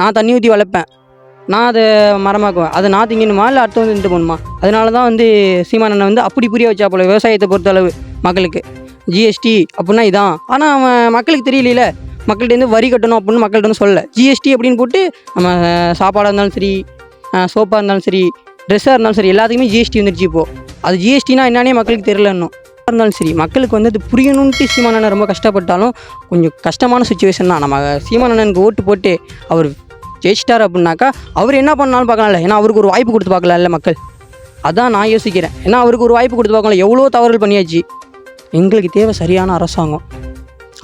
நான் தண்ணி ஊற்றி வளர்ப்பேன். நான் அதை மரமாக்குவேன். அதை நான் திங்கணுமா இல்லை அடுத்து வந்து நின்று போகணுமா? அதனால தான் வந்து சீமானண்ணை வந்து அப்படி புரிய வச்சா போல விவசாயத்தை பொறுத்தளவு மக்களுக்கு. ஜிஎஸ்டி அப்படின்னா இதான். ஆனால் அவன் மக்களுக்கு தெரியலையில. மக்கள்கிட்ட வரி கட்டணும் அப்படின்னு மக்கள்கிட்ட வந்து சொல்லலை. ஜிஎஸ்டி அப்படின்னு போட்டு நம்ம சாப்பாடாக இருந்தாலும் சரி சோப்பாக இருந்தாலும் சரி ட்ரெஸ்ஸாக இருந்தாலும் சரி எல்லாத்துக்குமே ஜிஎஸ்டி வந்துருச்சு இப்போது அது ஜிஎஸ்டினா என்னன்னே மக்களுக்கு தெரியல இன்னும். இருந்தாலும் சரி மக்களுக்கு வந்து அது புரியணுன்ட்டு சீமானண்ணன் ரொம்ப கஷ்டப்பட்டாலும் கொஞ்சம் கஷ்டமான சுச்சுவேஷன் தான். நம்ம சீமானண்ணனுக்கு ஓட்டு போட்டு அவர் ஜெயிச்சிட்டார் அப்படின்னாக்கா அவர் என்ன பண்ணாலும் பார்க்கலாம்ல. ஏன்னா அவருக்கு ஒரு வாய்ப்பு கொடுத்து பார்க்கலாம்ல மக்கள். அதான் நான் யோசிக்கிறேன். ஏன்னா அவருக்கு ஒரு வாய்ப்பு கொடுத்து பார்க்கலாம் எவ்வளோ தவறுகள் பண்ணியாச்சு. எங்களுக்கு தேவை சரியான அரசாங்கம்.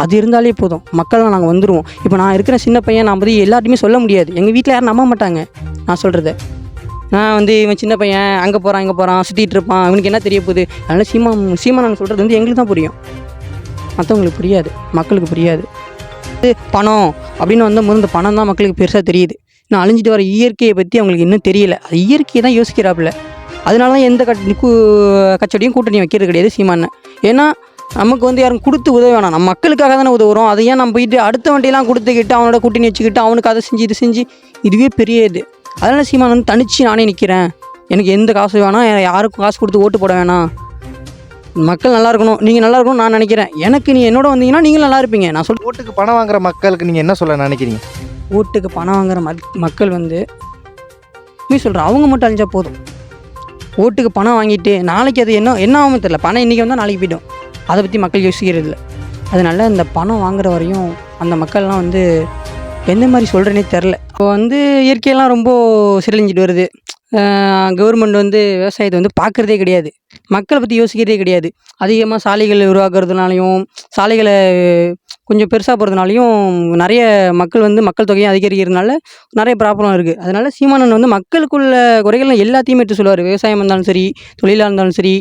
அது இருந்தாலே போதும். மக்கள்லாம் நாங்கள் வந்துடுவோம் இப்போ நான் இருக்கிற சின்ன பையன் நான் பற்றி எல்லாருமே சொல்ல முடியாது. எங்கள் வீட்டில் யாரும் நம்ப மாட்டாங்க நான் சொல்கிறத நான் வந்து இவன் சின்ன பையன் அங்கே போகிறான் இங்கே போகிறான் சுற்றிட்டு இருப்பான். அவனுக்கு என்ன தெரிய போகுது? அதனால் சீமா சீமா நான் சொல்கிறது வந்து எங்களுக்கு தான் புரியும். மற்றவங்களுக்கு புரியாது. மக்களுக்கு புரியாது. பணம் அப்படின்னு வந்தபோது இந்த பணம் தான் மக்களுக்கு பெருசாக தெரியுது. இன்னும் அழிஞ்சிட்டு வர இயற்கையை பற்றி அவங்களுக்கு இன்னும் தெரியல. அது இயற்கையை தான் யோசிக்கிறாப்புல. அதனால தான் எந்த கட் கூ கச்சடியும் கூட்டணி வைக்கிறது கிடையாது சீமான்னு. ஏன்னா நமக்கு வந்து யாரும் கொடுத்து உதவி வேணாம். நம்ம மக்களுக்காக தானே உதவுறோம். அதை ஏன் நம்ம போயிட்டு அடுத்த வண்டியெல்லாம் கொடுத்துக்கிட்டு அவனோட கூட்டணி வச்சுக்கிட்டு அவனுக்கு அதை செஞ்சு இது செஞ்சு இதுவே பெரிய இது. அதனால் சீமான் வந்து தனிச்சு நானே நிற்கிறேன் எனக்கு எந்த காசு வேணாம். யாருக்கும் காசு கொடுத்து ஓட்டு போட வேணாம். மக்கள் நல்லா இருக்கணும். நீங்கள் நல்லா இருக்கணும் நான் நினைக்கிறேன். எனக்கு நீ என்னோட வந்தீங்கன்னா நீங்களும் நல்லா இருப்பீங்க. நான் சொல் ஓட்டுக்கு பணம் வாங்குற மக்களுக்கு நீங்கள் என்ன சொல்ல நினைக்கிறீங்க? ஓட்டுக்கு பணம் வாங்குற மக் மக்கள் வந்து நீ சொல்கிற அவங்க மட்டும் அழிஞ்சா போதும். ஓட்டுக்கு பணம் வாங்கிட்டு நாளைக்கு அது என்ன என்ன ஆகும் தெரியல. பணம் இன்றைக்கி வந்தால் நாளைக்கு போய்டும். அதை பற்றி மக்கள் யோசிக்கிறது இல்லை. அதனால இந்த பணம் வாங்குற வரையும் அந்த மக்கள்லாம் வந்து எந்த மாதிரி சொல்கிறேனே தெரில இப்போ வந்து இயற்கையெல்லாம் ரொம்ப சிரழிஞ்சிட்டு வருது. கவர்மெண்ட் வந்து விவசாயத்தை வந்து பார்க்குறதே கிடையாது. மக்களை பற்றி யோசிக்கிறதே கிடையாது. அதிகமாக சாலைகள் உருவாக்குறதுனாலையும் சாலைகளை கொஞ்சம் பெருசாக போகிறதுனாலையும் நிறைய மக்கள் வந்து மக்கள் தொகையும் அதிகரிக்கிறதுனால நிறைய ப்ராப்ளம் இருக்குது அதனால் சீமானன் வந்து மக்களுக்குள்ள குறைகள் எல்லாத்தையுமே எடுத்து சொல்லுவார். விவசாயம் இருந்தாலும் சரி தொழிலாக இருந்தாலும் சரி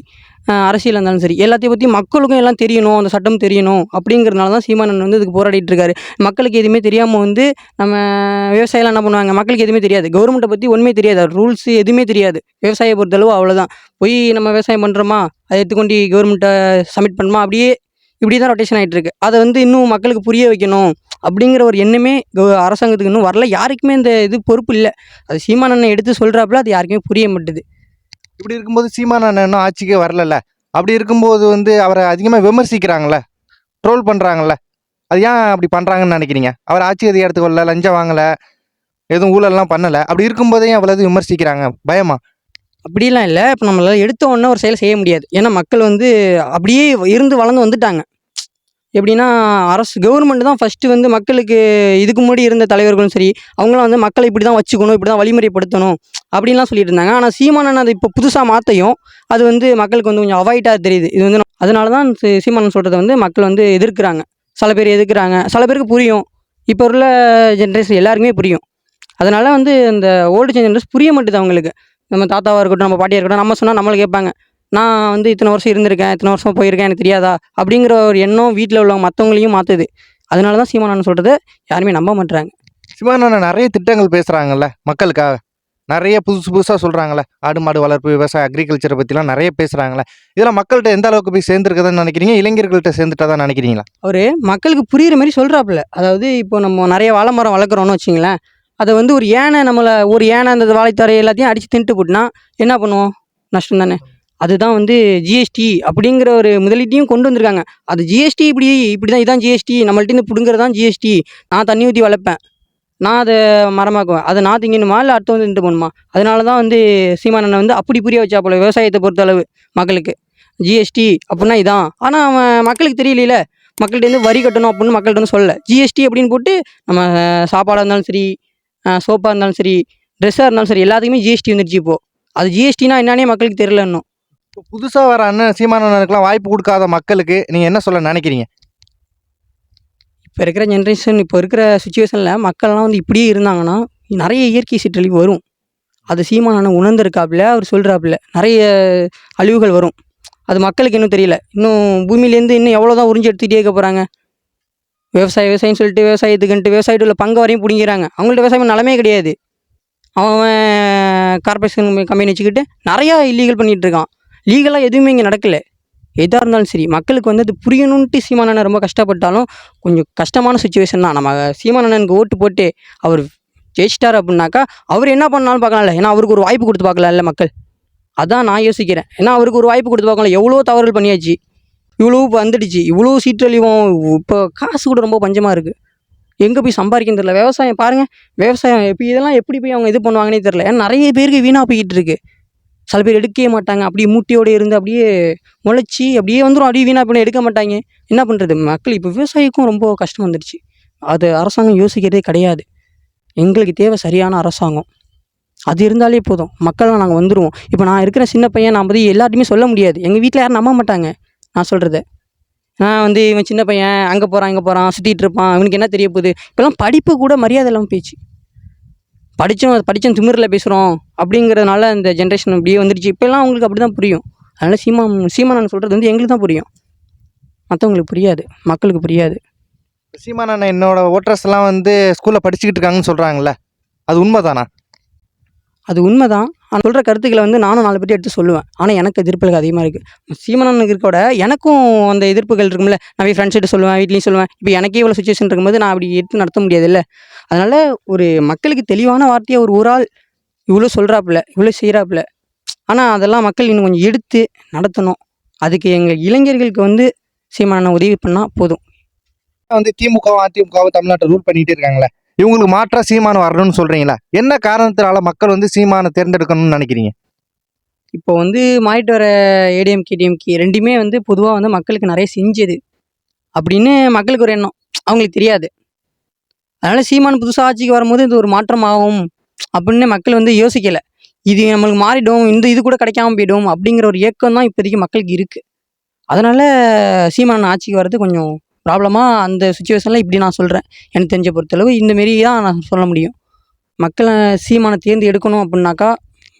அரசியலாக இருந்தாலும் சரி எல்லாத்தையும் பற்றி மக்களுக்கும் எல்லாம் தெரியணும் அந்த சட்டம் தெரியணும் அப்படிங்கிறதுனால தான் சீமானன் வந்து இதுக்கு போராடிட்டு இருக்காரு. மக்களுக்கு எதுவுமே தெரியாமல் வந்து நம்ம விவசாயம்லாம் என்ன பண்ணுவாங்க? மக்களுக்கு எதுவுமே தெரியாது. கவர்மெண்ட்டை பற்றி ஒன்றுமே தெரியாது. ரூல்ஸ் எதுவுமே தெரியாது. விவசாய பொறுத்தளவு அவ்வளோதான் போய் நம்ம விவசாயம் பண்ணுறோமா அதை எடுத்துக்கொண்டு கவர்மெண்ட்டை சப்மிட் பண்ணுமா? அப்படியே இப்படி தான் ரொட்டேஷன் ஆகிட்டு இருக்கு. அதை வந்து இன்னும் மக்களுக்கு புரிய வைக்கணும் அப்படிங்கிற ஒரு எண்ணமே அரசாங்கத்துக்கு இன்னும் வரல. யாருக்குமே இந்த இது பொறுப்பு இல்லை. அது சீமானண்ணன் எடுத்து சொல்கிறாப்புல அது யாருக்குமே புரிய மாட்டுது. இப்படி இருக்கும்போது சீமான் இன்னும் ஆட்சிக்கே வரலல்ல. அப்படி இருக்கும்போது வந்து அவரை அதிகமாக விமர்சிக்கிறாங்கல்ல. ட்ரோல் பண்ணுறாங்கல்ல அது ஏன் அப்படி பண்ணுறாங்கன்னு நினைக்கிறீங்க? அவர் ஆட்சி அதிகாரத்துக்கு வரல லஞ்சம் வாங்கலை எதுவும் ஊழல்லாம் பண்ணலை. அப்படி இருக்கும்போதே ஏன் அவ்வளவு விமர்சிக்கிறாங்க? பயமா? அப்படிலாம் இல்லை. இப்போ நம்மளால் எடுத்த உடனே ஒரு செயல் செய்ய முடியாது. ஏன்னா மக்கள் வந்து அப்படியே இருந்து வளர்ந்து வந்துட்டாங்க. எப்படின்னா அரசு கவர்மெண்ட் தான் ஃபஸ்ட்டு வந்து மக்களுக்கு இதுக்கு முன்னாடி இருந்த தலைவர்களும் சரி அவங்களாம் வந்து மக்களை இப்படி தான் வச்சுக்கணும் இப்படி தான் வழிமுறைப்படுத்தணும் அப்படின்லாம் சொல்லிட்டு இருந்தாங்க. ஆனால் சீமானன் அதை இப்போ புதுசாக மாற்றையும் அது வந்து மக்களுக்கு வந்து கொஞ்சம் அவாய்டாக தெரியுது. இது வந்து அதனால தான் சீமானன் சொல்கிறத வந்து மக்கள் வந்து எதிர்க்கிறாங்க. சில பேர் எதிர்க்கிறாங்க. சில பேருக்கு புரியும். இப்போ உள்ள ஜென்ரேஷன் எல்லாருக்குமே புரியும். அதனால வந்து இந்த ஓல்டு ஜென்ரேஷன் புரிய மாட்டேது அவங்களுக்கு. நம்ம தாத்தாவாக இருக்கட்டும் நம்ம பாட்டியாக இருக்கட்டும் நம்ம சொன்னால் நம்மளை கேட்பாங்க. நான் வந்து இத்தனை வருஷம் இருந்திருக்கேன் இத்தனை வருஷம் போயிருக்கேன் எனக்கு தெரியாதா? அப்படிங்கிற ஒரு எண்ணம் வீட்டில் உள்ளவங்க மற்றவங்களையும் மாற்றுது அதனால தான் சீமானன் சொல்கிறத யாருமே நம்ப மாட்டுறாங்க சீமான் அண்ணன் நிறைய திட்டங்கள் பேசுகிறாங்கல்ல மக்களுக்காக. நிறைய புதுசு புதுசாக சொல்கிறாங்கல்ல ஆடு மாடு வளர்ப்பு விவசாய அக்ரிகல்ச்சரை பற்றிலாம் நிறைய பேசுகிறாங்களே இதெல்லாம் மக்கள்கிட்ட எந்த அளவுக்கு போய் சேர்ந்துருக்குதுன்னு நினைக்கிறீங்க? இளைஞர்கள்ட்ட சேர்ந்துட்டதான் நினைக்கிறீங்களா? அவர் மக்களுக்கு புரியுற மாதிரி சொல்கிறாப்புல அதாவது இப்போ நம்ம நிறைய வாழை மரம் வளர்க்குறோன்னு வச்சிங்களேன் அதை வந்து ஒரு யானை நம்மளை ஒரு யானை அந்த வாழைத்தாரை எல்லாத்தையும் அடித்து தின்ட்டு போட்டுனா என்ன பண்ணுவோம்? நஷ்டம் தானே அதுதான் வந்து ஜிஎஸ்டி அப்படிங்கிற ஒரு முதலீட்டையும் கொண்டு வந்திருக்காங்க. அது ஜிஎஸ்டி இப்படி இப்படி தான் இதான் ஜிஎஸ்டி நம்மள்ட்ட பிடுங்குறது தான் ஜிஎஸ்டி நான் தண்ணி ஊற்றி வளர்ப்பேன். நான் அதை மரமாக்குவேன். அதை நான் திங்கணுமா? இல்லை அடுத்தவங்க வந்து இது அதனால தான் வந்து சீமானனை வந்து அப்படி புரிய வச்சா போல விவசாயத்தை பொறுத்தளவு மக்களுக்கு. ஜிஎஸ்டி அப்படின்னா இதான். ஆனால் அவன் மக்களுக்கு தெரியலையில. மக்கள்கிட்ட வரி கட்டணும் அப்படின்னு மக்கள்கிட்ட வந்து சொல்லலை. ஜிஎஸ்டி அப்படின்னு போட்டு நம்ம சாப்பாடாக இருந்தாலும் சரி சோப்பாக இருந்தாலும் சரி ட்ரெஸ்ஸாக இருந்தாலும் சரி எல்லாத்துக்குமே ஜிஎஸ்டி வந்துருச்சு இப்போது அது ஜிஎஸ்டினா என்னன்னே மக்களுக்கு தெரியல இன்னும் இப்போ புதுசாக வர அண்ணன் சீமான் அண்ணனுக்குலாம் வாய்ப்பு கொடுக்காத மக்களுக்கு நீங்கள் என்ன சொல்ல நினைக்கிறீங்க? இப்போ இருக்கிற ஜென்ரேஷன் இப்போ இருக்கிற சுச்சுவேஷனில் மக்கள்லாம் வந்து இப்படியே இருந்தாங்கன்னா நிறைய இயற்கை சீற்றழிவு வரும். அது சீமான உணர்ந்திருக்காப்புல அவர் சொல்கிறாப்புல நிறைய அழிவுகள் வரும். அது மக்களுக்கு இன்னும் தெரியல. இன்னும் பூமியிலேருந்து இன்னும் எவ்வளோ தான் உறிஞ்சி எடுத்துகிட்டே இருக்க போகிறாங்க விவசாய விவசாயம் சொல்லிட்டு விவசாயத்துக்குன்ட்டு விவசாயத்தில் உள்ள பங்கு வரையும் பிடிங்கிறாங்க அவங்கள்ட்ட விவசாயம் நிலமே கிடையாது. அவன் கார்பரேஷன் கம்பெனி வச்சுக்கிட்டு நிறையா இல்லீகல் பண்ணிகிட்டு இருக்கான். லீகலாக எதுவுமே இங்கே நடக்கலை. எதாக இருந்தாலும் சரி மக்களுக்கு வந்து அது புரியணுன்ட்டு சீமானண்ணன் ரொம்ப கஷ்டப்பட்டாலும் கொஞ்சம் கஷ்டமான சுச்சுவேஷன் தான். நம்ம சீமானண்ணனுக்கு ஓட்டு போட்டு அவர் ஜெயிச்சிட்டார் அப்படின்னாக்கா அவர் என்ன பண்ணாலும் பார்க்கலாம்ல. ஏன்னா அவருக்கு ஒரு வாய்ப்பு கொடுத்து பார்க்கலாம்ல மக்கள். அதான் நான் யோசிக்கிறேன். ஏன்னா அவருக்கு ஒரு வாய்ப்பு கொடுத்து பார்க்கலாம் எவ்வளோ தவறுகள் பண்ணியாச்சு. இவ்வளோ வந்துடுச்சு. இவ்வளோ சீற்றழிவும் இப்போ காசு கூட ரொம்ப பஞ்சமாக இருக்குது எங்கே போய் சம்பாதிக்கணும் தெரில விவசாயம் பாருங்கள் விவசாயம் இப்போ இதெல்லாம் எப்படி போய் அவங்க இது பண்ணுவாங்கன்னே தெரில நிறைய பேருக்கு வீணாக போய்கிட்டு இருக்குது சில பேர் எடுக்கவே மாட்டாங்க. அப்படியே மூட்டையோடு இருந்து அப்படியே முளைச்சி அப்படியே வந்துடும் அப்படியே வீணாக பண்ணி எடுக்க மாட்டாங்க. என்ன பண்ணுறது மக்கள் இப்போ விவசாயிக்கும் ரொம்ப கஷ்டம் வந்துடுச்சு அது அரசாங்கம் யோசிக்கிறதே கிடையாது. எங்களுக்கு தேவை சரியான அரசாங்கம். அது இருந்தாலே போதும். மக்கள்லாம் நாங்கள் வந்துடுவோம் இப்போ நான் இருக்கிற சின்ன பையன் நான் பற்றி எல்லாருமே சொல்ல முடியாது. எங்கள் வீட்டில் யாரும் நம்ப மாட்டாங்க. நான் சொல்கிறத நான் வந்து இவன் சின்ன பையன் அங்கே போகிறான் இங்கே போகிறான் சுற்றிட்டு இருப்பான். இவனுக்கு என்ன தெரிய போகுது? இப்போல்லாம் படிப்பு கூட மரியாதை இல்லாமல் போயிடுச்சு. படித்தோம் படித்தோம் திமிரில் பேசுகிறோம் அப்படிங்கிறதுனால இந்த ஜென்ரேஷன் அப்படியே வந்துடுச்சு இப்போல்லாம் அவங்களுக்கு அப்படி தான் புரியும். அதனால் சீமா சீமா சொல்கிறது வந்து எங்களுக்கு தான் புரியும். மற்றவங்களுக்கு புரியாது. மக்களுக்கு புரியாது. சீமானண்ணன் என்னோடய ஓட்டர்ஸ்லாம் வந்து ஸ்கூலில் படிச்சுக்கிட்டு இருக்காங்கன்னு சொல்கிறாங்கல்ல அது உண்மைதானா? அது உண்மைதான். ஆனால் சொல்கிற கருத்துக்களை வந்து நானும் நாலு பேர்ட்ட எடுத்து சொல்லுவேன். ஆனால் எனக்கு எதிர்ப்புகள் அதிகமாக இருக்குது சீமனனுக்கு இருக்க விட எனக்கும் அந்த எதிர்ப்புகள் இருக்கும்ல. நான் போய் ஃப்ரெண்ட்ஸ்கிட்ட சொல்லுவேன் வீட்லேயும் சொல்லுவேன். இப்போ எனக்கே இவ்வளோ சுச்சுவேஷன் இருக்கும்போது நான் அப்படி எடுத்து நடத்த முடியாதுல்ல. அதனால் ஒரு மக்களுக்கு தெளிவான வார்த்தையை ஒரு ஒரு ஆள் இவ்வளோ சொல்கிறாப்புல இவ்வளோ செய்கிறாப்புல ஆனால் அதெல்லாம் மக்கள் இன்னும் கொஞ்சம் எடுத்து நடத்தணும். அதுக்கு எங்கள் இளைஞர்களுக்கு வந்து சீமானனை உதவி பண்ணால் போதும். வந்து திமுகவும் அதிமுகவும் தமிழ்நாட்டை ரூல் பண்ணிகிட்டே இருக்காங்களே இவங்களுக்கு மாற்றாக சீமானம் வரணும்னு சொல்கிறீங்களா என்ன காரணத்தினால மக்கள் வந்து சீமானை தேர்ந்தெடுக்கணும்னு நினைக்கிறீங்க? இப்போ வந்து மாறிட்டு வர ஏடிஎம் கேடிஎம்கே ரெண்டுமே வந்து பொதுவாக வந்து மக்களுக்கு நிறைய செஞ்சது. அப்படின்னு மக்களுக்கு ஒரு எண்ணம். அவங்களுக்கு தெரியாது. அதனால் சீமான் புதுசாக ஆட்சிக்கு வரும்போது இது ஒரு மாற்றம் ஆகும் அப்படின்னு மக்கள் வந்து யோசிக்கலை. இது நம்மளுக்கு மாறிடும் இந்த இது கூட கிடைக்காம போயிடும் அப்படிங்கிற ஒரு ஏக்கம் தான் இப்போதைக்கு மக்களுக்கு இருக்குது அதனால் சீமான் ஆட்சிக்கு வர்றது கொஞ்சம் ப்ராப்ளமாக அந்த சுச்சுவேஷனில் இப்படி நான் சொல்கிறேன் எனக்கு தெரிஞ்ச பொறுத்தளவு இந்தமாரி தான் நான் சொல்ல முடியும். மக்களை சீமானை தேர்ந்து எடுக்கணும் அப்படின்னாக்கா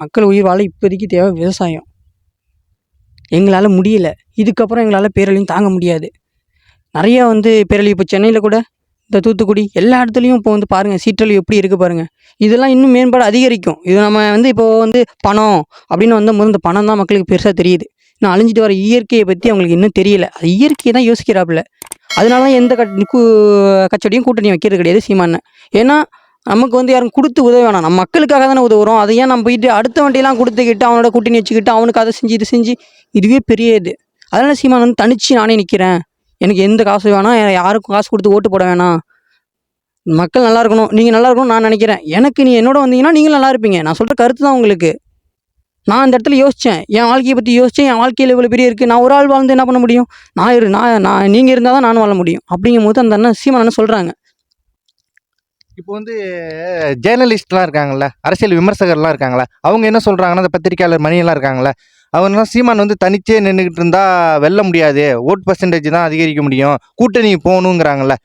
மக்கள் உயிர் வாழ இப்போதைக்கு தேவை விவசாயம். எங்களால் முடியல. இதுக்கப்புறம் எங்களால் பேரழியும் தாங்க முடியாது. நிறையா வந்து பேரழிவு இப்போ சென்னையில் கூட இந்த தூத்துக்குடி எல்லா இடத்துலையும் இப்போ வந்து பாருங்கள் சீற்றழிவு எப்படி இருக்குது பாருங்கள் இதெல்லாம் இன்னும் மேம்பாடு அதிகரிக்கும். இது நம்ம வந்து இப்போ வந்து பணம் அப்படின்னு வந்த போது இந்த பணம் தான் மக்களுக்கு பெருசாக தெரியுது. இன்னும் அழிஞ்சிட்டு வர இயற்கையை பற்றி அவங்களுக்கு இன்னும் தெரியல. அது இயற்கையை தான் யோசிக்கிறாப்புல. அதனால தான் எந்த கட் கூ- கட்சியோடையும் கூட்டணி வைக்கிறது கிடையாது சீமான்னு. ஏன்னா நமக்கு வந்து யாரும் கொடுத்து உதவி வேணாம். நம்ம மக்களுக்காக தானே உதவுறோம். அதை ஏன் நம்ம போயிட்டு அடுத்த வண்டியெல்லாம் கொடுத்துக்கிட்டு அவனோட கூட்டணி வச்சுக்கிட்டு அவனுக்கு அதை செஞ்சு இது செஞ்சு இதுவே பெரிய இது. அதனால் சீமான் வந்து தனிச்சு நானே நிற்கிறேன் எனக்கு எந்த காசு வேணாம். யாருக்கும் காசு கொடுத்து ஓட்டு போட வேணாம். மக்கள் நல்லா இருக்கணும். நீங்கள் நல்லா இருக்கணும் நான் நினைக்கிறேன். எனக்கு நீ என்னோட வந்தீங்கன்னா நீங்களும் நல்லா இருப்பீங்க. நான் சொல்கிற கருத்து தான் உங்களுக்கு. நான் அந்த இடத்துல யோசித்தேன் என் வாழ்க்கையை பற்றி யோசித்தேன் என் வாழ்க்கையில் இவ்வளோ பெரிய இருக்குது நான் ஒரு ஆள் வாழ்ந்து என்ன பண்ண முடியும்? நான் இரு நான் நான் நீங்கள் இருந்தால் தான் நானும் வாழ முடியும். அப்படிங்கும் போது அந்த அண்ணன் சீமான் அண்ணன் சொல்கிறாங்க இப்போ வந்து ஜேர்னலிஸ்ட்லாம் இருக்காங்கல்ல அரசியல் விமர்சகர்லாம் இருக்காங்களே அவங்க என்ன சொல்கிறாங்கன்னா அந்த பத்திரிக்கையாளர் மணியெல்லாம் இருக்காங்களே அவங்கலாம் சீமான் வந்து தனிச்சே நின்றுக்கிட்டு இருந்தால் வெல்ல முடியாது. ஓட் பர்சன்டேஜ் தான் அதிகரிக்க முடியும். கூட்டணிக்கு போகணுங்கிறாங்கல்ல.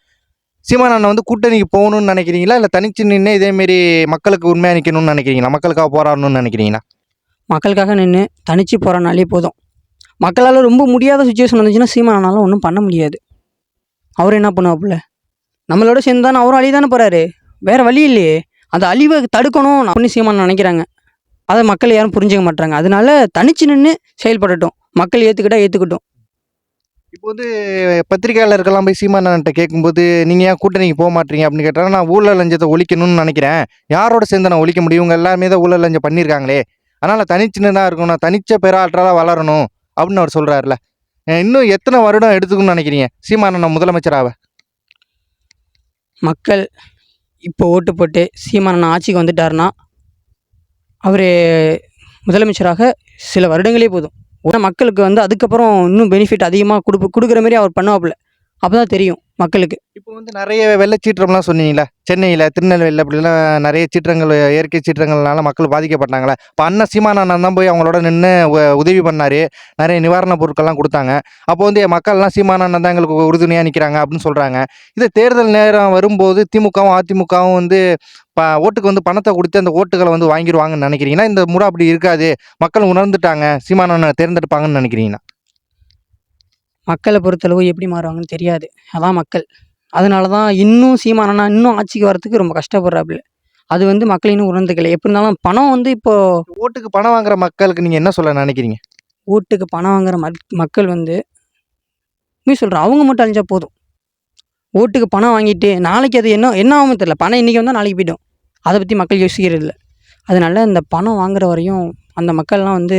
சீமான் அண்ணன் வந்து கூட்டணிக்கு போகணும்னு நினைக்கிறீங்களா? இல்லை தனிச்சு நின்று இதேமாரி மக்களுக்கு உண்மையாக நிற்கணும்னு நினைக்கிறீங்களா? மக்களுக்காக போராடணும்னு நினைக்கிறீங்களா? மக்களுக்காக நின்று தனிச்சு போகிறனாலே போதும். மக்களால் ரொம்ப முடியாத சுச்சுவேஷன் வந்துச்சுன்னா சீமானாலும் ஒன்றும் பண்ண முடியாது. அவர் என்ன பண்ணுவாப்புல? நம்மளோட சேர்ந்து தானே அவரும் அழி தானே போகிறாரு வேறு வழி இல்லையே. அந்த அழிவை தடுக்கணும் அப்படின்னு சீமான் நினைக்கிறாங்க. அதை மக்கள் யாரும் புரிஞ்சுக்க மாட்டாங்க அதனால தனிச்சு நின்று செயல்படட்டும். மக்கள் ஏற்றுக்கிட்டா ஏற்றுக்கட்டும் இப்போ வந்து பத்திரிகையாளர்கள்லாம் போய் சீமானன்ட்ட கேட்கும்போது நீங்கள் ஏன் கூட்டணிக்கு போக மாட்டீங்க? அப்படின்னு கேட்டால் நான் ஊழல் லஞ்சத்தை ஒழிக்கணும்னு நினைக்கிறேன். யாரோட சேர்ந்து நான் ஒழிக்க முடியும்? இவங்க எல்லாருமே தான் ஊழல் லஞ்சம் பண்ணியிருக்காங்களே. அதனால் தனிச்சின்னதாக தான் இருக்கணும்? தனிச்ச பெராற்றாலாக வளரணும் அப்படின்னு அவர் சொல்கிறாருல இன்னும் எத்தனை வருடம் எடுத்துக்கணும்னு நினைக்கிறீங்க? சீமானண்ணா முதலமைச்சராக மக்கள் இப்போ ஓட்டு போட்டு சீமானண்ணா ஆட்சிக்கு வந்துட்டாருன்னா அவர் முதலமைச்சராக சில வருடங்களே போதும். உடனே மக்களுக்கு வந்து அதுக்கப்புறம் இன்னும் பெனிஃபிட் அதிகமாக கொடுப்பு கொடுக்குற மாதிரி அவர் பண்ணுவாப்புல. அப்போ தான் தெரியும் மக்களுக்கு. இப்போ வந்து நிறைய வெள்ளச்சீற்றம்லாம் சொன்னீங்களா சென்னையில் திருநெல்வேலியில் அப்படிலாம் நிறைய சீற்றங்கள் இயற்கை சீற்றங்கள்னால மக்கள் பாதிக்கப்பட்டாங்களே இப்போ அண்ணன் சீமானண்ணன் தான் போய் அவங்களோட நின்று உதவி பண்ணார். நிறைய நிவாரணப் பொருட்கள்லாம் கொடுத்தாங்க. அப்போ வந்து மக்கள்லாம் சீமானண்ணன் தான் எங்களுக்கு உறுதுணையாக நிற்கிறாங்க அப்படின்னு சொல்கிறாங்க இது தேர்தல் நேரம் வரும்போது திமுகவும் அதிமுகவும் வந்து ப ஓட்டுக்கு வந்து பணத்தை கொடுத்து அந்த ஓட்டுகளை வந்து வாங்கிடுவாங்கன்னு நினைக்கிறீங்கன்னா இந்த முறை அப்படி இருக்காது. மக்கள் உணர்ந்துட்டாங்க சீமானண்ணனை தேர்ந்தெடுப்பாங்கன்னு நினைக்கிறீங்கன்னா. மக்களை பொறுத்தளவு எப்படி மாறுவாங்கன்னு தெரியாது. அதான் மக்கள். அதனால தான் இன்னும் சீமானனா இன்னும் ஆட்சிக்கு வரத்துக்கு ரொம்ப கஷ்டப்படுறாப்புல. அது வந்து மக்கள் இன்னும் உணர்ந்துக்கல. எப்படி இருந்தாலும் பணம் வந்து இப்போது ஓட்டுக்கு பணம் வாங்குற மக்களுக்கு நீங்கள் என்ன சொல்ல நினைக்கிறீங்க? ஓட்டுக்கு பணம் வாங்குற மக் மக்கள் வந்து உண்மை சொல்கிறேன் அவங்க மட்டும் அழிஞ்சா போதும். ஓட்டுக்கு பணம் வாங்கிட்டு நாளைக்கு அது என்ன என்ன ஆகும் தெரியல. பணம் இன்றைக்கி வந்தால் நாளைக்கு போய்டும். அதை பற்றி மக்கள் யோசிக்கிறது இல்லை. அதனால இந்த பணம் வாங்குற வரையும் அந்த மக்கள்லாம் வந்து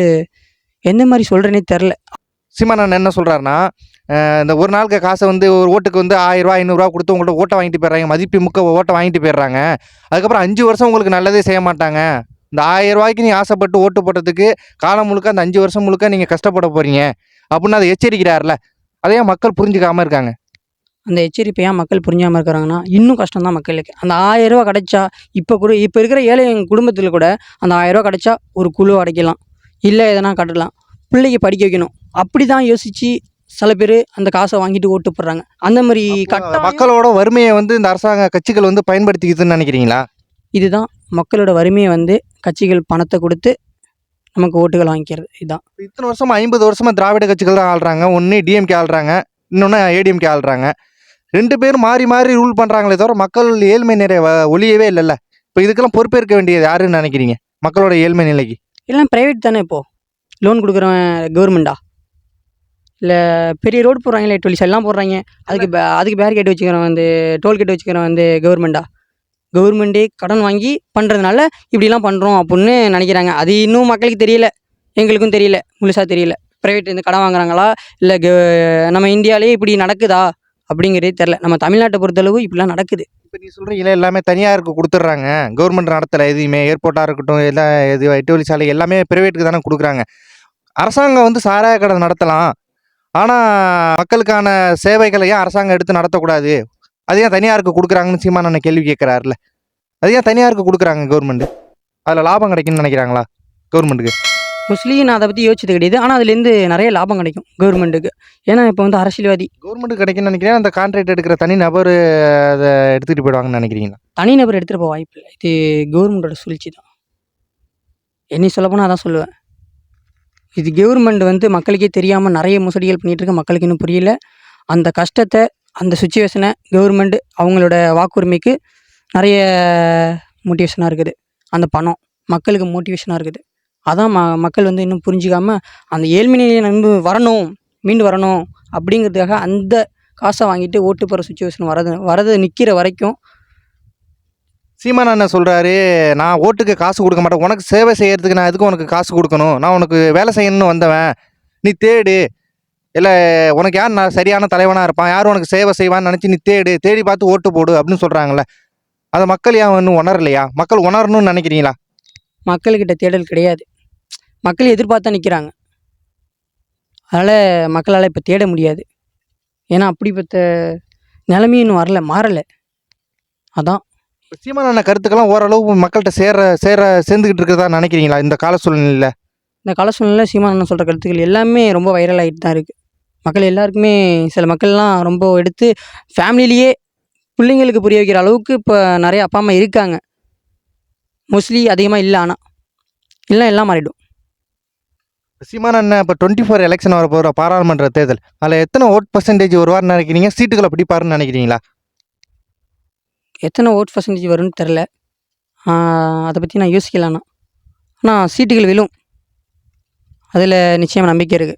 எந்த மாதிரி சொல்கிறேனே தெரில சீமானன் என்ன சொல்கிறாருன்னா இந்த ஒரு நாளுக்கு காசை வந்து ஒரு ஓட்டுக்கு வந்து ஆயிரரூவா ஐநூறுரூவா கொடுத்து உங்கள்கிட்ட ஓட்டை வாங்கிட்டு போயிடுறாங்க. மதிப்பு முக்க ஓட்டை வாங்கிட்டு போயிடுறாங்க. அதுக்கப்புறம் அஞ்சு வருஷம் உங்களுக்கு நல்லதே செய்ய மாட்டாங்க. இந்த ஆயிரரூவாய்க்கு நீ ஆசைப்பட்டு ஓட்டு போட்டதுக்கு காலம் முழுக்க அந்த அஞ்சு வருஷம் முழுக்க நீங்கள் கஷ்டப்பட போகிறீங்க அப்படின்னு அதை எச்சரிக்கிறாருல அதையே மக்கள் புரிஞ்சுக்காமல் இருக்காங்க? அந்த எச்சரிப்பை ஏன் மக்கள் புரிஞ்சாமல் இருக்கிறாங்கன்னா இன்னும் கஷ்டம் தான் மக்களுக்கு. அந்த ஆயிரரூவா கிடைச்சா இப்போ கூட இப்போ இருக்கிற ஏழை எங்கள் குடும்பத்தில் கூட அந்த ஆயிரரூவா கிடைச்சா ஒரு குழு அடைக்கலாம். இல்லை எதனா கட்டலாம். பிள்ளைக்கு படிக்க வைக்கணும். அப்படி தான் யோசித்து சில பேர் அந்த காசை வாங்கிட்டு ஓட்டு போடுறாங்க. அந்த மாதிரி கட்ட மக்களோட வறுமையை வந்து இந்த அரசாங்க கட்சிகள் வந்து பயன்படுத்திக்குதுன்னு நினைக்கிறீங்களா? இதுதான் மக்களோட வறுமையை வந்து கட்சிகள் பணத்தை கொடுத்து நமக்கு ஓட்டுகள் வாங்கிக்கிறது. இதுதான். இத்தனை வருஷமா ஐம்பது வருஷமா திராவிட கட்சிகள் தான் ஆள்றாங்க. ஒன்று டிஎம்கே ஆள்றாங்க. இன்னொன்று ஏடிஎம்கே ஆள்றாங்க. ரெண்டு பேரும் மாறி மாறி ரூல் பண்ணுறாங்களே தவிர மக்கள் ஏழ்மை நிறைய ஒழியவே இல்லைல்ல. இப்போ இதுக்கெல்லாம் பொறுப்பேற்க வேண்டியது யாருன்னு நினைக்கிறீங்க? மக்களோட ஏழ்மை நிலைக்கு. எல்லாம் ப்ரைவேட் தானே இப்போது லோன் கொடுக்குறவன் கவர்மெண்டா இல்லை பெரிய ரோடு போடுறாங்களே டுவெலிஸ் எல்லாம் போடுறாங்க. அதுக்கு பே- அதுக்கு பேரிகேட் வச்சுக்கிறோம் வந்து டோல்கேட் வச்சுக்கிறோம் வந்து கவர்மெண்ட்டாக கவர்மெண்ட்டே கடன் வாங்கி பண்ணுறதுனால இப்படிலாம் பண்ணுறோம் அப்படின்னு நினைக்கிறாங்க. அது இன்னும் மக்களுக்கு தெரியல. எங்களுக்கும் தெரியல. முழுசாக தெரியல. ப்ரைவேட் இருந்து கடன் வாங்குறாங்களா? இல்லை க நம்ம இந்தியாவிலே இப்படி நடக்குதா? அப்படிங்கிறதே தெரில நம்ம தமிழ்நாட்டை பொறுத்தளவு இப்படிலாம் நடக்குது. இப்போ நீ சொல்கிறீங்களே எல்லாமே தனியாருக்கு கொடுத்துட்றாங்க. கவர்மெண்ட் நடத்தலை எதுவுமே. ஏர்போர்ட்டாக இருக்கட்டும் எல்லாம் இது எட்டு வழி சாலை எல்லாமே ப்ரைவேட்டுக்கு தானே கொடுக்குறாங்க. அரசாங்கம் வந்து சாராய கடை நடத்தலாம். ஆனால் மக்களுக்கான சேவைகளை ஏன் அரசாங்கம் எடுத்து நடத்தக்கூடாது? அது ஏன் தனியாருக்கு கொடுக்குறாங்கன்னு சீமா நான் கேள்வி கேட்குறாருல அது ஏன் தனியாருக்கு கொடுக்குறாங்க கவர்மெண்ட் அதில் லாபம் கிடைக்கும்னு நினைக்கிறாங்களா கவர்மெண்ட்டுக்கு மோஸ்ட்லி நான் அதை பற்றி யோசிச்சது கிடையாது. ஆனால் அதுலேருந்து நிறைய லாபம் கிடைக்கும் கவர்மெண்ட்டுக்கு ஏன்னா இப்போ வந்து அரசியல்வாதி. கவர்மெண்ட்டுக்கு கிடைக்கும்னு நினைக்கிறேன். அந்த கான்ட்ராக்ட் எடுக்கிற தனி நபர் அதை எடுத்துகிட்டு போயிடுவாங்கன்னு நினைக்கிறீங்களா? தனிநபர் எடுத்துகிட்டு போக வாய்ப்பு இல்லை. இது கவர்மெண்டோட சூழ்ச்சி தான் என்னை சொல்லப்போனால் அதான் சொல்லுவேன். இது கவர்மெண்ட் வந்து மக்களுக்கே தெரியாமல் நிறைய மோசடிகள் பண்ணிகிட்டு இருக்க. மக்களுக்கு இன்னும் புரியல. அந்த கஷ்டத்தை அந்த சுச்சுவேஷனை கவர்மெண்ட் அவங்களோட வாக்குரிமைக்கு நிறைய மோட்டிவேஷனாக இருக்குது. அந்த பணம் மக்களுக்கு மோட்டிவேஷனாக இருக்குது. அதான் ம மக்கள் வந்து இன்னும் புரிஞ்சிக்காமல் அந்த ஏழ்மை நிலையை நம்பி வரணும் மீண்டு வரணும் அப்படிங்கிறதுக்காக அந்த காசை வாங்கிட்டு ஓட்டு போகிற சுச்சுவேஷன் வரது வரது நிற்கிற வரைக்கும் சீமான் அண்ணன் சொல்கிறாரு நான் ஓட்டுக்கு காசு கொடுக்க மாட்டேன். உனக்கு சேவை செய்கிறதுக்கு நான் எதுக்கு உனக்கு காசு கொடுக்கணும்? நான் உனக்கு வேலை செய்யணும்னு வந்தவன். நீ தேடு. இல்லை உனக்கு யார் நான் சரியான தலைவனாக இருப்பான்? யார் உனக்கு சேவை செய்வான்னு நினச்சி நீ தேடு. தேடி பார்த்து ஓட்டு போடு அப்படின்னு சொல்கிறாங்கல்ல அதை மக்கள் ஏன் இன்னும் உணரலையா? மக்கள் உணரணும்னு நினைக்கிறீங்களா? மக்கள்கிட்ட தேடல் கிடையாது. மக்கள் எதிர்பார்த்தா நிற்கிறாங்க அதனால் மக்களால் இப்போ தேட முடியாது. ஏன்னா அப்படிப்பட்ட நிலைமையும் இன்னும் வரல மாறலை. அதான். சீமான் அண்ணன் கருத்துக்கெல்லாம் ஓரளவு மக்கள்கிட்ட சேர சேர சேர்ந்துக்கிட்டு இருக்கிறதா நினைக்கிறீங்களா இந்த கால சூழ்நிலையில்? இந்த கால சூழ்நிலையில் சீமானன் சொல்கிற கருத்துக்கள் எல்லாமே ரொம்ப வைரல் ஆகிட்டு தான் இருக்குது மக்கள் எல்லாருக்குமே சில மக்கள்லாம் ரொம்ப எடுத்து ஃபேமிலிலேயே பிள்ளைங்களுக்கு புரிய வைக்கிற அளவுக்கு இப்போ நிறைய அப்பா அம்மா இருக்காங்க. மோஸ்ட்லி அதிகமாக இல்லை ஆனால் இல்லை எல்லாம் மாறிடும். சீமான் அண்ணன் இப்போ டுவெண்ட்டி ஃபோர் எலெக்ஷன் வர போகிற பாராளுமன்ற தேர்தல். அதில் எத்தனை ஓட் பர்சன்டேஜ் வருவார்னு நினைக்கிறீங்க? சீட்டுகளை பிடிப்பாருன்னு நினைக்கிறீங்களா? எத்தனை ஓட் பர்சன்டேஜ் வரும்னு தெரில. அதை பற்றி நான் யோசிக்கலண்ணா. ஆனால் சீட்டுகள் விழும். அதில் நிச்சயம் நம்பிக்கை இருக்குது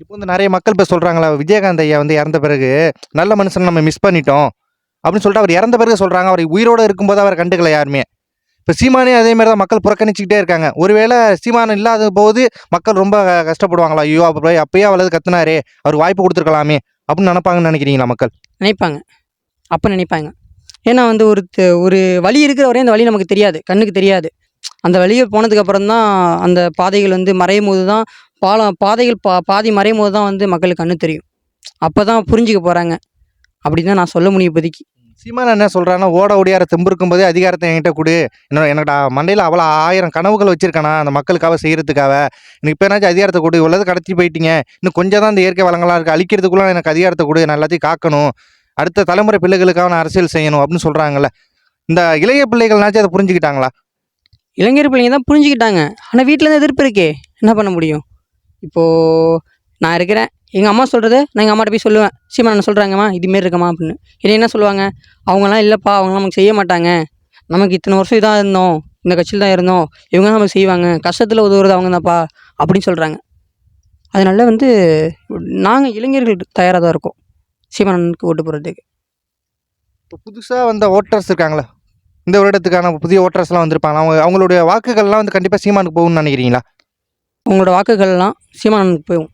இப்போ வந்து நிறைய மக்கள் இப்போ சொல்கிறாங்களா விஜயகாந்த் ஐயா வந்து இறந்த பிறகு நல்ல மனுஷன் நம்ம மிஸ் பண்ணிட்டோம் அப்படின்னு சொல்லிட்டு அவர் இறந்த பிறகு சொல்கிறாங்க அவர் உயிரோடு இருக்கும்போது அவர் கண்டுக்கல யாருமே. இப்போ சீமானே அதே மாதிரி தான் மக்கள் புறக்கணிச்சுக்கிட்டே இருக்காங்க. ஒருவேளை சீமான் இல்லாத போது மக்கள் ரொம்ப கஷ்டப்படுவாங்களா? ஐயோ அப்போ போய் அப்பயே அவ்வளவு கத்துனாரே அவர் வாய்ப்பு கொடுத்துருக்கலாமே அப்படின்னு நினைப்பாங்கன்னு நினைக்கிறீங்களா மக்கள்? நினைப்பாங்க. அப்போ நினைப்பாங்க. ஏன்னா வந்து ஒரு ஒரு வழி இருக்கிற வரையும் அந்த வழி நமக்கு தெரியாது கண்ணுக்கு தெரியாது. அந்த வழியை போனதுக்கப்புறம் தான் அந்த பாதைகள் வந்து மறையும் போது தான் பாலம் பாதைகள் பா பாதி மறையும் போது தான் வந்து மக்களுக்கு கண்ணு தெரியும். அப்போ தான் புரிஞ்சுக்க போகிறாங்க அப்படி தான் நான் சொல்ல முடியும் இப்போதைக்கு. சீமான் என்ன சொல்கிறான்னா ஓட ஓடியார தெம்பு போதே அதிகாரத்தை என்கிட்ட கொடு. என்னோட எனக்கு மண்டையில் அவ்வளோ ஆயிரம் கனவுகள் வச்சிருக்கானா அந்த மக்களுக்காக செய்கிறதுக்காக எனக்கு இப்போ என்னாச்சும் அதிகாரத்தை கொடு இவ்வளவு கடத்தி போயிட்டீங்க. இன்னும் கொஞ்சம் தான் இந்த இயற்கை வளங்களாக இருக்குது அழிக்கிறதுக்குள்ள எனக்கு அதிகாரத்தை கொடு நான் எல்லாத்தையும் காக்கணும். அடுத்த தலைமுறை பிள்ளைகளுக்காக நான் அரசியல் செய்யணும் அப்படின்னு சொல்கிறாங்கல்ல இந்த இளைய பிள்ளைகள்னாச்சும் அதை புரிஞ்சுக்கிட்டாங்களா? இளைஞர் பிள்ளைங்க தான் புரிஞ்சுக்கிட்டாங்க. ஆனால் வீட்டில் இருந்து எதிர்ப்பு இருக்கே. என்ன பண்ண முடியும்? இப்போது நான் இருக்கிறேன். எங்கள் அம்மா சொல்கிறது நான் எங்கள் அம்மாட்ட போய் சொல்லுவேன். சீமா நான் சொல்கிறாங்கம்மா இதுமாரி இருக்கம்மா அப்படின்னு. என்ன என்ன சொல்லுவாங்க? அவங்களாம் இல்லைப்பா அவங்களாம் நமக்கு செய்ய மாட்டாங்க. நமக்கு இத்தனை வருஷம் இதாக இருந்தோம். இந்த கட்சியில் தான் இருந்தோம். இவங்க தான் நமக்கு செய்வாங்க. கஷ்டத்தில் உதவுறது அவங்க தான்ப்பா அப்படின்னு சொல்கிறாங்க அதனால வந்து நாங்கள் இளைஞர்கள் தயாராக தான் இருக்கோம். சீமானனுக்கு ஓட்டு போடுறதுக்கு. இப்போ புதுசாக வந்த ஓட்டர்ஸ் இருக்காங்களே இந்த வருடத்துக்கான புதிய ஓட்டர்ஸ்லாம் வந்திருப்பாங்க அவங்க அவங்களுடைய வாக்குகள்லாம் வந்து கண்டிப்பாக சீமானுக்கு போகும்னு நினைக்கிறீங்களா? உங்களோட வாக்குகள்லாம் சீமானனுக்கு போகும்.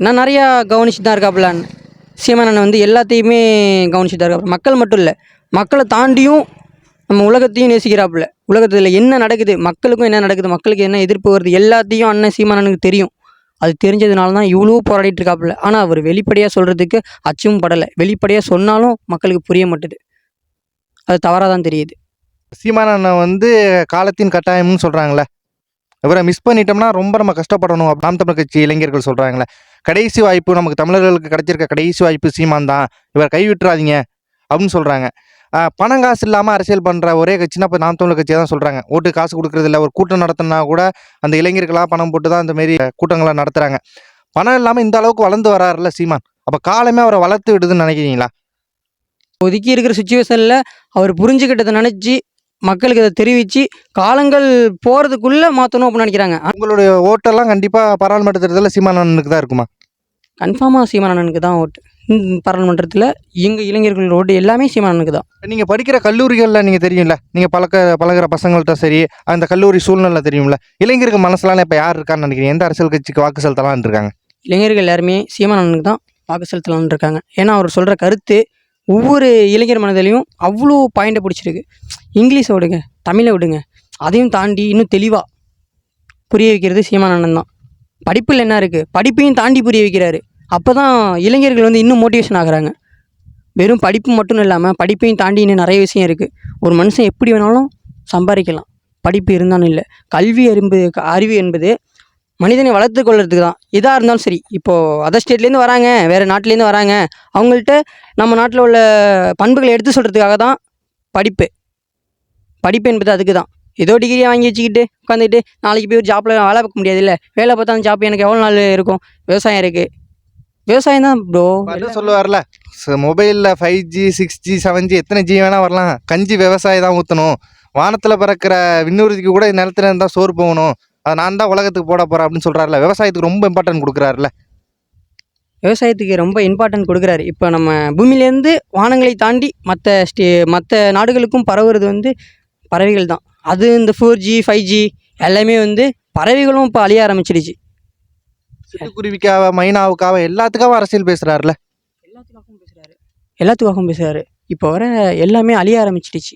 ஏன்னா நிறையா கவனிச்சுட்டு தான் இருக்காப்புல சீமானன் வந்து எல்லாத்தையுமே கவனிச்சுட்டு தான் இருக்காப்புல. மக்கள் மட்டும் இல்லை மக்களை தாண்டியும் நம்ம உலகத்தையும் நேசிக்கிறாப்புல. உலகத்தில் என்ன நடக்குது? மக்களுக்கும் என்ன நடக்குது? மக்களுக்கு என்ன எதிர்ப்பு வருது? எல்லாத்தையும் அண்ணன் சீமானனுக்கு தெரியும். அது தெரிஞ்சதுனால தான் இவ்வளோ போராடிட்டு இருக்காப்புல. ஆனால் அவர் வெளிப்படையாக சொல்கிறதுக்கு அச்சும் படலை. வெளிப்படையாக சொன்னாலும் மக்களுக்கு புரிய மாட்டுது. அது தவறாக தான் தெரியுது. சீமானண்ணன் வந்து காலத்தின் கட்டாயம்னு சொல்கிறாங்களே இவரை மிஸ் பண்ணிட்டோம்னா ரொம்ப நம்ம கஷ்டப்படணும் நாம் தமிழ் கட்சி இளைஞர்கள் சொல்கிறாங்களே கடைசி வாய்ப்பு நமக்கு தமிழர்களுக்கு கிடைச்சிருக்க கடைசி வாய்ப்பு சீமான் தான். இவர் கைவிட்டுறாதீங்க அப்படின்னு சொல்கிறாங்க பணம் காசு இல்லாமல் அரசியல் பண்ணுற ஒரே கட்சினா இப்போ நாம் தமிழர் கட்சியை தான் சொல்கிறாங்க ஓட்டு காசு கொடுக்கறது இல்ல. ஒரு கூட்டம் நடத்தினா கூட அந்த இளைஞர்களாக பணம் போட்டு தான் இந்த மாரி கூட்டங்களை நடத்துகிறாங்க பணம் இல்லாமல் இந்த அளவுக்கு வளர்ந்து வராருல்ல சீமான். அப்போ காலமே அவரை வளர்த்து விடுதுன்னு நினைக்கிறீங்களா? ஒதுக்கி இருக்கிற சுச்சுவேஷனில் அவர் புரிஞ்சுக்கிட்டதை நினச்சி மக்களுக்கு அதை தெரிவித்து காலங்கள் போகிறதுக்குள்ளே மாற்றணும் அப்படின்னு நினைக்கிறாங்க. உங்களுடைய ஓட்டெல்லாம் கண்டிப்பாக பாராளுமன்ற தேர்தலில் சீமானனுக்கு தான் இருக்குமா? கன்ஃபார்மாக சீமானனுக்கு தான் ஓட்டு. பாராளுமன்றத்தில் எங்கள் இளைஞர்கள் ஓட்டு எல்லாமே சீமானனுக்கு தான். நீங்கள் படிக்கிற கல்லூரிகளில் நீங்கள் தெரியும்ல நீங்கள் பழக்க பழகுற பசங்கள்ட்ட சரி அந்த கல்லூரி சூழ்நிலை தெரியும்ல இளைஞர்கள் மனசுலாம் இப்போ யார் இருக்கான்னு நினைக்கிறீங்க? எந்த அரசியல் கட்சிக்கு வாக்கு செலுத்தலாம்னு இருக்காங்க? இளைஞர்கள் எல்லாருமே சீமானனுக்கு தான் வாக்கு செலுத்தலாம்னு இருக்காங்க. ஏன்னா அவர் சொல்கிற கருத்து ஒவ்வொரு இளைஞர் மனதிலையும் அவ்வளோ பாயிண்டை பிடிச்சிருக்கு. இங்கிலீஷை விடுங்க தமிழை விடுங்க அதையும் தாண்டி இன்னும் தெளிவாக புரிய வைக்கிறது சீமானந்தன் தான். படிப்பில் என்ன இருக்குது படிப்பையும் தாண்டி புரிய வைக்கிறாரு. அப்போ தான் இளைஞர்கள் வந்து இன்னும் மோட்டிவேஷன் ஆகுறாங்க. வெறும் படிப்பு மட்டும் இல்லாமல் படிப்பையும் தாண்டி இன்னும் நிறைய விஷயம் இருக்குது ஒரு மனுஷன் எப்படி வேணாலும் சம்பாதிக்கலாம். படிப்பு இருந்தாலும் இல்லை. கல்வி அறிவு அறிவு என்பது மனிதனை வளர்த்து கொள்றதுக்கு தான். இதாக இருந்தாலும் சரி இப்போது அதர் ஸ்டேட்லேருந்து வராங்க வேறு நாட்டிலேருந்து வராங்க. அவங்கள்ட்ட நம்ம நாட்டில் உள்ள பண்புகளை எடுத்து சொல்கிறதுக்காக தான் படிப்பு. படிப்பு என்பது அதுக்கு தான். ஏதோ டிகிரியை வாங்கி வச்சுக்கிட்டு உட்காந்துக்கிட்டு நாளைக்கு போய் ஒரு ஜாப்பில் வேலை பார்க்க முடியாதுல்ல. வேலை பார்த்தா அந்த ஜாப் எனக்கு எவ்வளோ நாள் இருக்கும்? விவசாயம் இருக்குது விவசாயம் தான் ப்ரோ அதான் சொல்லுவார்ல மொபைலில் five G six G seven G எத்தனை ஜி வேணால் வரலாம். கஞ்சி விவசாயம் தான் ஊற்றணும் வானத்தில் பறக்கிற விண்ணூர்திக்கு கூட நிலத்துல இருந்தால் சோறு போகணும். அதை நான் தான் உலகத்துக்கு போட போகிறேன் அப்படின்னு சொல்கிறாருல விவசாயத்துக்கு ரொம்ப இம்பார்ட்டன்ட் கொடுக்குறாருல. விவசாயத்துக்கு ரொம்ப இம்பார்ட்டன்ட் கொடுக்குறாரு. இப்போ நம்ம பூமியிலேருந்து வானங்களை தாண்டி மற்ற ஸ்டே மற்ற நாடுகளுக்கும் பரவுறது வந்து பறவைகள் தான். அது இந்த ஃபோர் ஜி ஃபைவ் ஜி எல்லாமே வந்து பறவைகளும் இப்போ அழிய ஆரம்பிச்சிடுச்சு. சிட்டுக்குருவிக்காக மைனாவுக்காக எல்லாத்துக்காகவும் அரசியல் பேசுகிறாருல எல்லாத்துக்காகவும் பேசுகிறாரு எல்லாத்துக்காகவும் பேசுகிறாரு இப்போ வர எல்லாமே அழிய ஆரம்பிச்சிடுச்சு.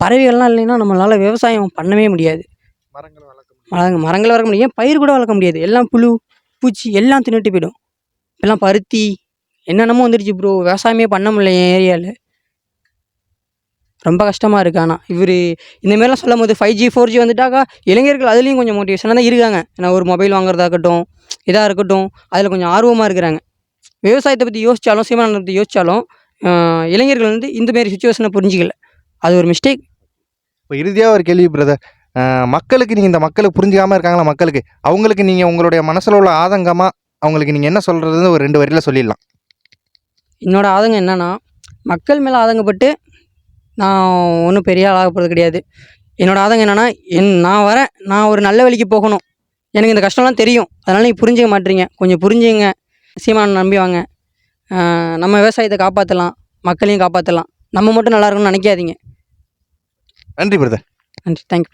பறவைகள்லாம் இல்லைன்னா நம்மளால் விவசாயம் பண்ணவே முடியாது. மரங்கள் வளர்க்க மரங்க மரங்கள் வளர்க்க முடியும் ஏன் பயிர் கூட வளர்க்க முடியாது? எல்லாம் புழு பூச்சி எல்லாம் தின்னுட்டு போயிடும். எல்லாம் பருத்தி என்னென்னமோ வந்துடுச்சு ப்ரோ விவசாயமே பண்ண முடியல என் ஏரியாவில் ரொம்ப கஷ்டமாக இருக்கு. ஆனால் இவர் இந்தமாரிலாம் சொல்லும் போது ஃபைவ் ஜி ஃபோர் ஜி வந்துட்டாக்கா இளைஞர்கள் அதுலேயும் கொஞ்சம் மோட்டிவேஷனாக தான் இருக்காங்க. ஏன்னா ஒரு மொபைல் வாங்குறதா இருக்கட்டும் இதாக இருக்கட்டும் அதில் கொஞ்சம் ஆர்வமாக இருக்கிறாங்க. விவசாயத்தை பற்றி யோசித்தாலும் சீமானத்தை பற்றி யோசித்தாலும் இளைஞர்கள் வந்து இந்தமாரி சுச்சுவேஷனை புரிஞ்சிக்கல. அது ஒரு மிஸ்டேக் இப்போ இறுதியாக ஒரு கேள்வி பிரதர் மக்களுக்கு நீங்கள் இந்த மக்களுக்கு புரிஞ்சுக்காம இருக்காங்களா மக்களுக்கு? அவங்களுக்கு நீங்கள் உங்களுடைய மனசில் உள்ள ஆதங்கமாக அவங்களுக்கு நீங்கள் என்ன சொல்கிறது ஒரு ரெண்டு வரியில் சொல்லிடலாம். என்னோட ஆதங்கம் என்னன்னா மக்கள் மேலே ஆதங்கப்பட்டு நான் ஒன்றும் பெரிய ஆளாக போகிறது கிடையாது. என்னோட ஆதங்கம் என்னன்னா என் நான் வரேன் நான் ஒரு நல்ல வழிக்கு போகணும். எனக்கு இந்த கஷ்டம்லாம் தெரியும். அதனால் நீங்கள் புரிஞ்சுக்க மாட்டீங்க. கொஞ்சம் புரிஞ்சுங்க. சீமானை நம்பி வாங்க. நம்ம விவசாயத்தை காப்பாற்றலாம் மக்களையும் காப்பாற்றலாம் நம்ம மட்டும் நல்லா இருக்கணும்னு நினைக்காதீங்க. நன்றி பிரதர் நன்றி. தேங்க்யூ